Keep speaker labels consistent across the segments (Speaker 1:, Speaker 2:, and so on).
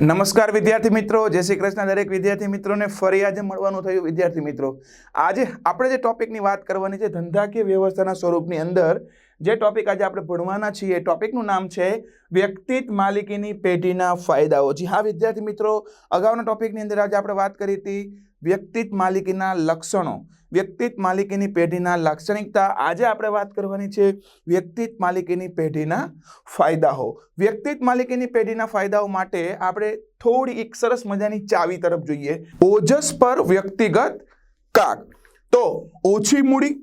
Speaker 1: નમસ્કાર વિદ્યાર્થી મિત્રો, જય શ્રી કૃષ્ણ. દરેક વિદ્યાર્થી મિત્રોને ફરી આજે મળવાનું થયું. વિદ્યાર્થી મિત્રો, આજે આપણે જે ટોપિકની વાત કરવાની છે, ધંધાકીય વ્યવસ્થાના સ્વરૂપની અંદર, જે ટોપિક આજે આપણે ભણવાના છીએ, એ ટોપિકનું નામ છે, વ્યક્તિત માલિકીની પેઢીના ફાયદાઓ. જી હા, વિદ્યાર્થી મિત્રો, અગાઉના ટોપિકની અંદર આજે આપણે વાત કરી હતી વ્યક્તિત માલિકીના લક્ષણો. વ્યક્તિત માલિકીની પેઢીના લાક્ષણિકતા. આજે આપણે વાત કરવાની છે વ્યક્તિત માલિકીની પેઢીના ફાયદાઓ. વ્યક્તિત માલિકીની પેઢીના ફાયદાઓ માટે આપણે થોડી એક સરસ મજાની ચાવી તરફ જોઈએ. ઓજસ પર વ્યક્તિગત કાક તો ઓછી મૂડી,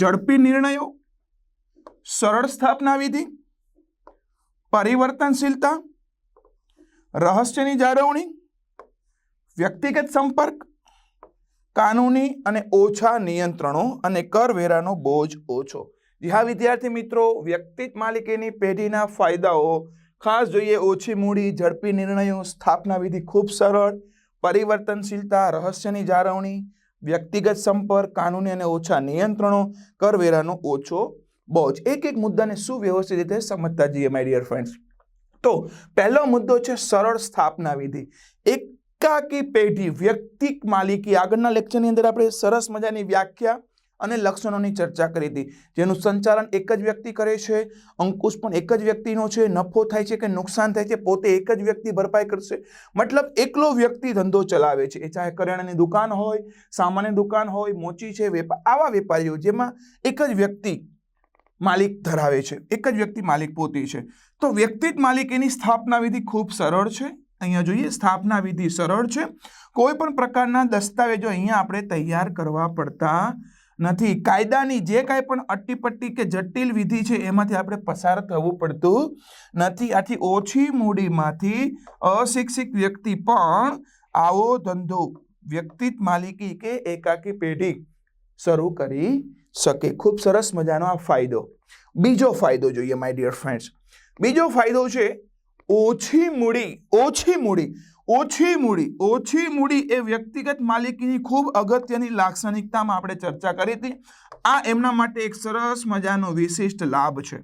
Speaker 1: ઝડપી નિર્ણયો, સરળ સ્થાપના વિધિ, પરિવર્તનશીલતા, રહસ્યની જાળવણી, વ્યક્તિગત સંપર્ક કાનૂની અને ઓછા નિયંત્રણો અને કરવેરાનો બોજ ઓછો. જી હા, વિદ્યાર્થી મિત્રો, વ્યક્તિત માલિકીની પેઢીના ફાયદાઓ. ખાસ જોઈએ ઓછી મૂડી, ઝડપી નિર્ણયો, સ્થાપના વિધિ ખૂબ સરળ, પરિવર્તનશીલતા, રહસ્યની જાળવણી, વ્યક્તિગત સંપર્ક, કાનૂની અને ઓછા નિયંત્રણો, કરવેરાનો ઓછો બોજ. એક એક મુદ્દાને સુવ્યવસ્થિત રીતે સમજતા જઈએ માય ડિયર ફ્રેન્ડ્સ તો, પહેલો મુદ્દો છે સરળ સ્થાપના વિધિ. એકાકી પેઢી વ્યક્તિક માલિકી. આગળના લેક્ચરની અંદર આપણે સરસ મજાની વ્યાખ્યા અને લક્ષણોની ચર્ચા કરી હતી. જેનું સંચાલન એક જ વ્યક્તિ કરે છે, અંકુશ પણ એક જ વ્યક્તિનો છે, નફો થાય છે કે નુકસાન થાય છે, પોતે એક જ વ્યક્તિ ભરપાઈ કરશે. મતલબ એકલો વ્યક્તિ ધંધો ચલાવે છે. એ ચાહે કરિયાણાની દુકાન હોય સામાન્ય દુકાન હોય, મોચી છે, વેપાર, આવા વેપારીઓ જેમાં એક જ વ્યક્તિ માલિક ધરાવે છે. એક જ વ્યક્તિ માલિક પોતે છે. તો વ્યક્તિત માલિકીની સ્થાપના વિધિ ખૂબ સરળ છે. અહીંયા જોઈએ, સ્થાપના વિધિ સરળ છે. કોઈ પણ પ્રકારના દસ્તાવેજો અહીંયા આપણે તૈયાર કરવા પડતા નથી. કાયદાની જે કાંઈ પણ અટ્ટીપટ્ટી કે જટિલ વિધિ છે, એમાંથી આપણે પસાર થવું પડતું નથી. આથી ઓછી મૂડીમાંથી અશિક્ષિત વ્યક્તિ પણ આવો ધંધો, વ્યક્તિત માલિકી કે એકાકી પેઢી શરૂ કરી શકે. ખૂબ સરસ મજાનો આ ફાયદો. બીજો ફાયદો જોઈએ માય ડિયર ફ્રેન્ડ્સ બીજો ફાયદો છે ઓછી મૂડી ઓછી મૂડી ઓછી મૂડી ઓછી મૂડી એ વ્યક્તિગત માલિકીની ખૂબ અગત્યની લાક્ષણિકતામાં આપણે ચર્ચા કરી હતી. આ એમના માટે એક સરસ મજાનો વિશિષ્ટ લાભ છે.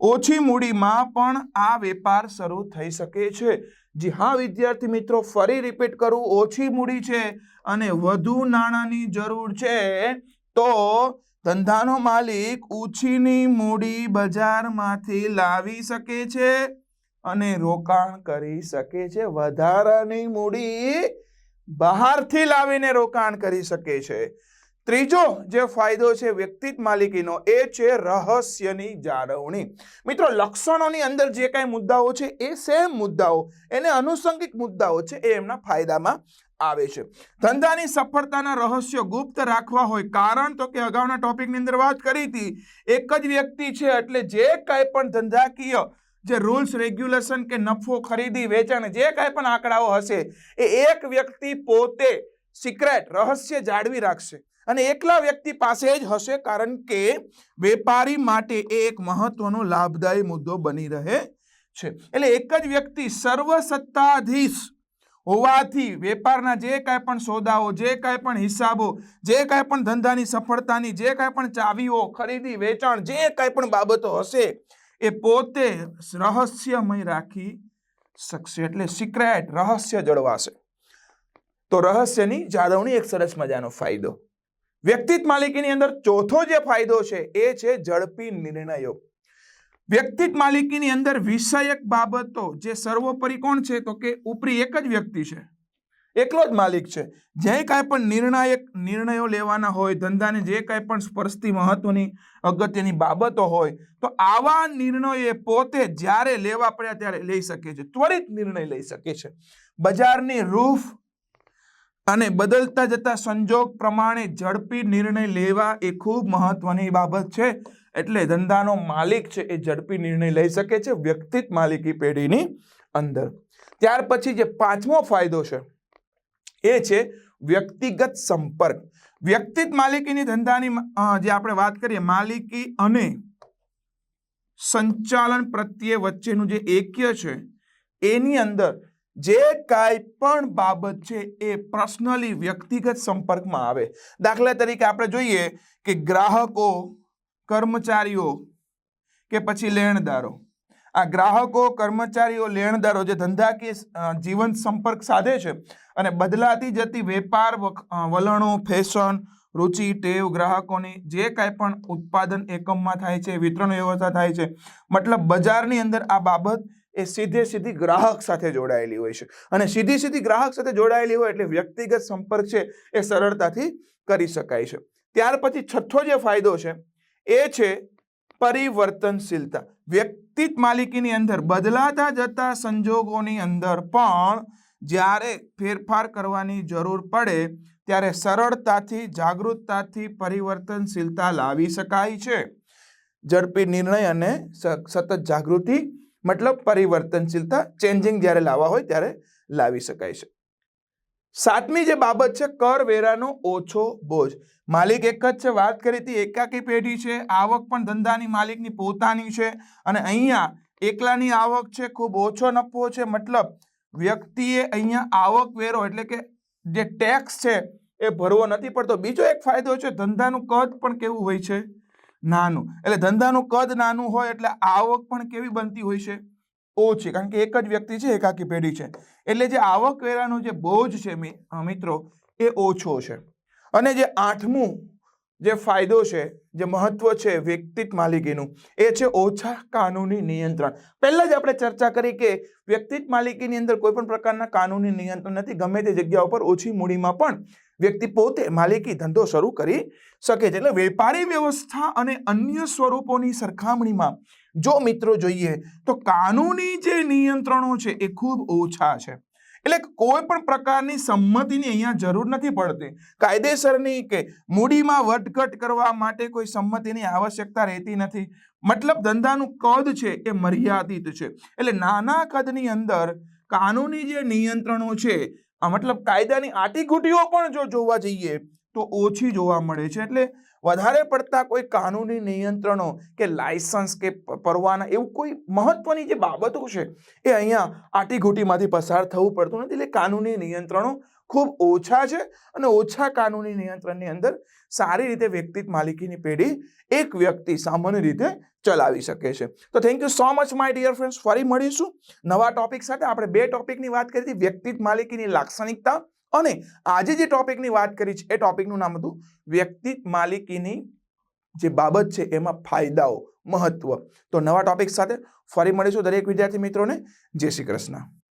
Speaker 1: ઓછી મૂડીમાં પણ આ વેપાર શરૂ થઈ શકે છે. જી હા, વિદ્યાર્થી મિત્રો, ફરી રિપીટ કરું, ઓછી મૂડી છે અને વધુ નાણાંની જરૂર છે, તો ધંધાનો માલિક ઓછીની મૂડી બજારમાંથી લાવી શકે છે. અને રોકાણ કરી શકે છે. વધારાની મૂડી બહારથી લાવીને રોકાણ કરી શકે છે. ત્રીજો જે ફાયદો છે વ્યક્તિત માલિકીનો એ છે રહસ્યની જાળવણી. મિત્રો, લક્ષણોની અંદર જે કાંઈ મુદ્દાઓ છે એ સેમ મુદ્દાઓ, એને અનુસંગિક મુદ્દાઓ છે એ એમના ફાયદામાં આવે છે. ધંધાની સફળતાના રહસ્યો ગુપ્ત રાખવા હોય, કારણ તો કે અગાઉના ટોપિકની અંદર વાત કરી હતી, એક જ વ્યક્તિ છે એટલે જે કાંઈ પણ ધંધાકીય જે રૂલ્સ રેગ્યુલેશન કે નફો ખરીદી, વેચાણ જે કાંઈ પણ આંકડાઓ હશે, એ એક વ્યક્તિ પોતે સિક્રેટ રહસ્ય જાળવી રાખશે. અને એકલા વ્યક્તિ પાસે જ હશે કારણ કે વેપારી માટે એ એક મહત્વનો લાભદાયી મુદ્દો બની રહે છે. એટલે એક જ વ્યક્તિ સર્વસત્તાધીશ હોવાથી વેપારના જે કાંઈ પણ સોદાઓ, જે કાંઈ પણ હિસાબો, જે કાંઈ પણ ધંધાની સફળતાની, જે કાંઈ પણ ચાવીઓ, ખરીદી, વેચાણ, જે કાંઈ પણ બાબતો હશે એ પોતે રહસ્યમય રાખી શકશે. એટલે સિક્રેટ રહસ્ય જળવાશે. તો રહસ્યની જાળવણી એક સરસ મજાનો ફાયદો. વ્યક્તિત માલિકીની અંદર ચોથો જે ફાયદો છે એ છે ઝડપી નિર્ણયો. વ્યક્તિત માલિકીની અંદર વિષયક બાબતો જે સર્વોપરી કોણ છે તો કે ઉપરી એક જ વ્યક્તિ છે. એકલો જ માલિક છે. જે કાંઈ પણ નિર્ણાયક નિર્ણયો લેવાના હોય, ધંધાને જે કાંઈ પણ સ્પર્શતી મહત્વની અગત્યની બાબતો હોય, તો આવા નિર્ણયો પોતે જ્યારે લેવા પડ્યા ત્યારે લઈ શકે છે. ત્વરિત નિર્ણય લઈ શકે છે. બજારની રૂફ અને બદલતા જતા સંજોગ પ્રમાણે ઝડપી નિર્ણય લેવા એ ખૂબ મહત્વની બાબત છે. એટલે ધંધાનો માલિક છે એ ઝડપી નિર્ણય લઈ શકે છે વ્યક્તિત માલિકી પેઢીની અંદર. ત્યાર પછી જે પાંચમો ફાયદો છે એ છે વ્યક્તિગત સંપર્ક. વ્યક્તિત માલિકીની ધંધાની જે આપણે વાત કરીએ, માલિકી અને સંચાલન પ્રત્યે વચ્ચેનું જે એક્ય છે, એની અંદર જે કાંઈ પણ બાબત છે એ પર્સનલી વ્યક્તિગત સંપર્કમાં આવે. દાખલા તરીકે આપણે જોઈએ કે ગ્રાહકો, કર્મચારીઓ કે પછી લેણદારો. આ ગ્રાહકો, કર્મચારીઓ, લેણદારો જે ધંધાકીય જીવન સંપર્ક સાધે છે અને બદલાતી જતી વેપાર વલણો, ફેશન, રુચિ, ટેવ ગ્રાહકોની જે કાંઈ પણ ઉત્પાદન એકમમાં થાય છે, વિતરણ વ્યવસ્થા થાય છે, મતલબ બજારની અંદર આ બાબત એ સીધે સીધી ગ્રાહક સાથે જોડાયેલી હોય છે. અને સીધી સીધી ગ્રાહક સાથે જોડાયેલી હોય એટલે વ્યક્તિગત સંપર્ક છે એ સરળતાથી કરી શકાય છે. ત્યાર પછી છઠ્ઠો જે ફાયદો છે એ છે પરિવર્તનશીલતા. વ્યક્તિત માલિકીની અંદર બદલાતા જતા સંજોગોની અંદર પણ જ્યારે ફેરફાર કરવાની જરૂર પડે, ત્યારે સરળતાથી, જાગૃતતાથી પરિવર્તનશીલતા લાવી શકાય છે. ઝડપી નિર્ણય અને સતત જાગૃતિ, મતલબ પરિવર્તનશીલતા, ચેન્જિંગ જ્યારે લાવવા હોય ત્યારે લાવી શકાય છે. સાતમી જે બાબત છે કરવેરાનો ઓછો બોજ. માલિક એક જ છે, વાત કરી હતી, એકાકી પેઢી છે, આવક પણ ધંધાની માલિકની પોતાની છે અને અહીંયા એકલાની આવક છે, ખૂબ ઓછો નફો છે, મતલબ વ્યક્તિએ અહીંયા આવક વેરો એટલે કે જે ટેક્સ છે, એ ભરવો નથી પડતો. બીજો એક ફાયદો છે, ધંધાનું કદ પણ કેવું હોય છે? નાનું. એટલે ધંધાનું કદ નાનું હોય એટલે આવક પણ કેવી બનતી હોય છે? ઓછી, કારણ કે એક જ વ્યક્તિ છે, એકાકી પેઢી છે. એટલે જે આવકવેરાનો જે બોજ છે મિત્રો, એ ઓછો છે. અને જે આઠમું જે ફાયદો છે, જે મહત્વ છે વ્યક્તિત્વ માલિકીનું, એ છે ઓછા કાનૂની નિયંત્રણ. પહેલાં જ આપણે ચર્ચા કરી કે વ્યક્તિત્વ માલિકીની અંદર કોઈ પણ પ્રકારના કાનૂની નિયંત્રણ નથી. ગમે તે જગ્યા ઉપર ઓછી મૂડીમાં પણ વ્યક્તિ પોતે માલિકી, ધંધો શરૂ કરી શકે છે. એટલે વેપારી વ્યવસ્થા અને અન્ય સ્વરૂપોની સરખામણીમાં જો મિત્રો જોઈએ, તો કાનૂની જે નિયંત્રણો છે એ ખૂબ ઓછા છે. એટલે કોઈ પણ પ્રકારની સંમતિની અહીંયા જરૂર નથી પડતી. કાયદેસરની કે મૂડીમાં વટઘટ કરવા માટે કોઈ સંમતિની આવશ્યકતા રહેતી નથી. મતલબ ધંધાનું કદ છે એ મર્યાદિત છે. એટલે નાના કદની અંદર કાનૂની જે નિયંત્રણો છે આ મતલબ કાયદાની આટીઘૂટીઓ પણ જો જોવા જઈએ તો ઓછી જોવા મળે છે. એટલે વધારે પડતા કોઈ કાનૂની નિયંત્રણો કે લાયસન્સ કે પરવાના એવું કોઈ મહત્વની જે બાબતો છે, એ અહીંયા આટીઘૂટીમાંથી પસાર થવું પડતું નથી. એટલે કાનૂની નિયંત્રણો ખૂબ ઓછા છે અને ઓછા કાનૂની નિયંત્રણની અંદર સારી રીતે વ્યક્તિત માલિકીની પેઢી એક વ્યક્તિ સામાન્ય રીતે ચલાવી શકે છે. તો thank you so much my dear friends ફરી મળીશું નવા ટોપિક સાથે. આપણે બે ટોપિકની વાત કરી હતી. વ્યક્તિત માલિકીની લાક્ષણિકતા અને આજે જે ટોપિકની વાત કરી છે, એ ટોપિકનું નામ હતું વ્યક્તિ માલિકીની જે બાબત છે, એમાં ફાયદાઓ મહત્વ. તો નવા ટોપિક સાથે ફરી મળીશું દરેક વિદ્યાર્થી મિત્રોને. જય શ્રી કૃષ્ણ.